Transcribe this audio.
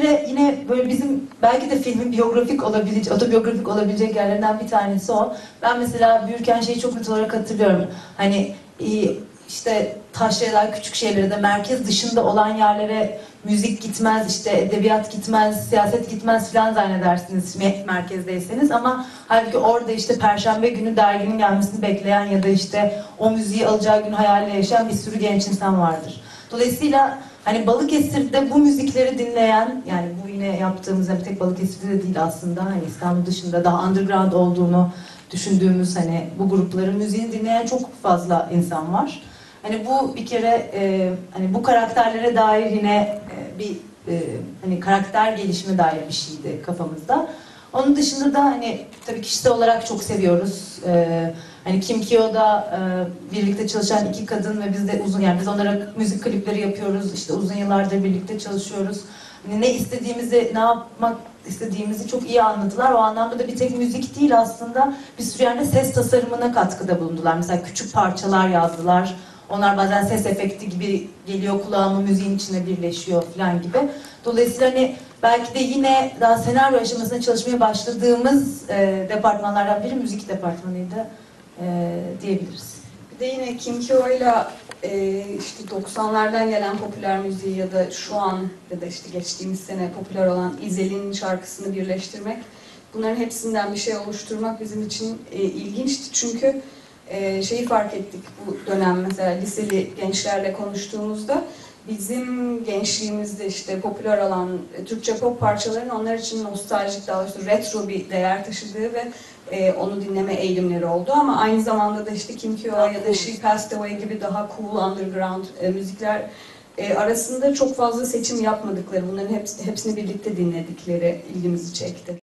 kere yine böyle bizim belki de filmin biyografik olabilecek, otobiyografik olabilecek yerlerinden bir tanesi o. Ben mesela büyürken şeyi çok net olarak hatırlıyorum. Hani işte taşralar, küçük şeylere de merkez dışında olan yerlere müzik gitmez, işte edebiyat gitmez, siyaset gitmez filan zannedersiniz me- merkezdeyseniz ama halbuki orada işte perşembe günü derginin gelmesini bekleyen ya da işte o müziği alacağı gün hayaliyle yaşayan bir sürü genç insan vardır. Dolayısıyla hani Balıkesir'de bu müzikleri dinleyen yani bu yine yaptığımız bir tek Balıkesir'de de değil aslında hani İstanbul dışında daha underground olduğunu düşündüğümüz hani bu grupların müziğini dinleyen çok fazla insan var. Hani bu bir kere e, hani bu karakterlere dair yine e, bir e, hani karakter gelişimi dair bir şeydi kafamızda. Onun dışında da hani tabii kişisel olarak çok seviyoruz. E, hani Kim Kyo'da e, birlikte çalışan iki kadın ve biz de uzun yani biz onlara müzik klipleri yapıyoruz. İşte uzun yıllardır birlikte çalışıyoruz. Hani ne istediğimizi, ne yapmak istediğimizi çok iyi anladılar. O anlamda da bir tek müzik değil aslında bir sürü yerde ses tasarımına katkıda bulundular. Mesela küçük parçalar yazdılar. Onlar bazen ses efekti gibi geliyor kulağıma müziğin içine birleşiyor falan gibi. Dolayısıyla hani belki de yine daha senaryo aşamasında çalışmaya başladığımız e, departmanlardan biri müzik departmanıydı e, diyebiliriz. Bir de yine Kim Kyo'yla e, işte 90'lardan gelen popüler müziği ya da şu an ya da işte geçtiğimiz sene popüler olan İzel'in şarkısını birleştirmek bunların hepsinden bir şey oluşturmak bizim için e, ilginçti çünkü e, şeyi fark ettik bu dönem mesela liseli gençlerle konuştuğumuzda bizim gençliğimizde işte popüler olan e, Türkçe pop parçaların onlar için nostaljik daha doğrusu retro bir değer taşıdığı ve e, onu dinleme eğilimleri oldu ama aynı zamanda da işte Kim Kyo ya da She Passed Away gibi daha cool underground e, müzikler e, arasında çok fazla seçim yapmadıkları, bunların hepsi, hepsini birlikte dinledikleri ilgimizi çekti.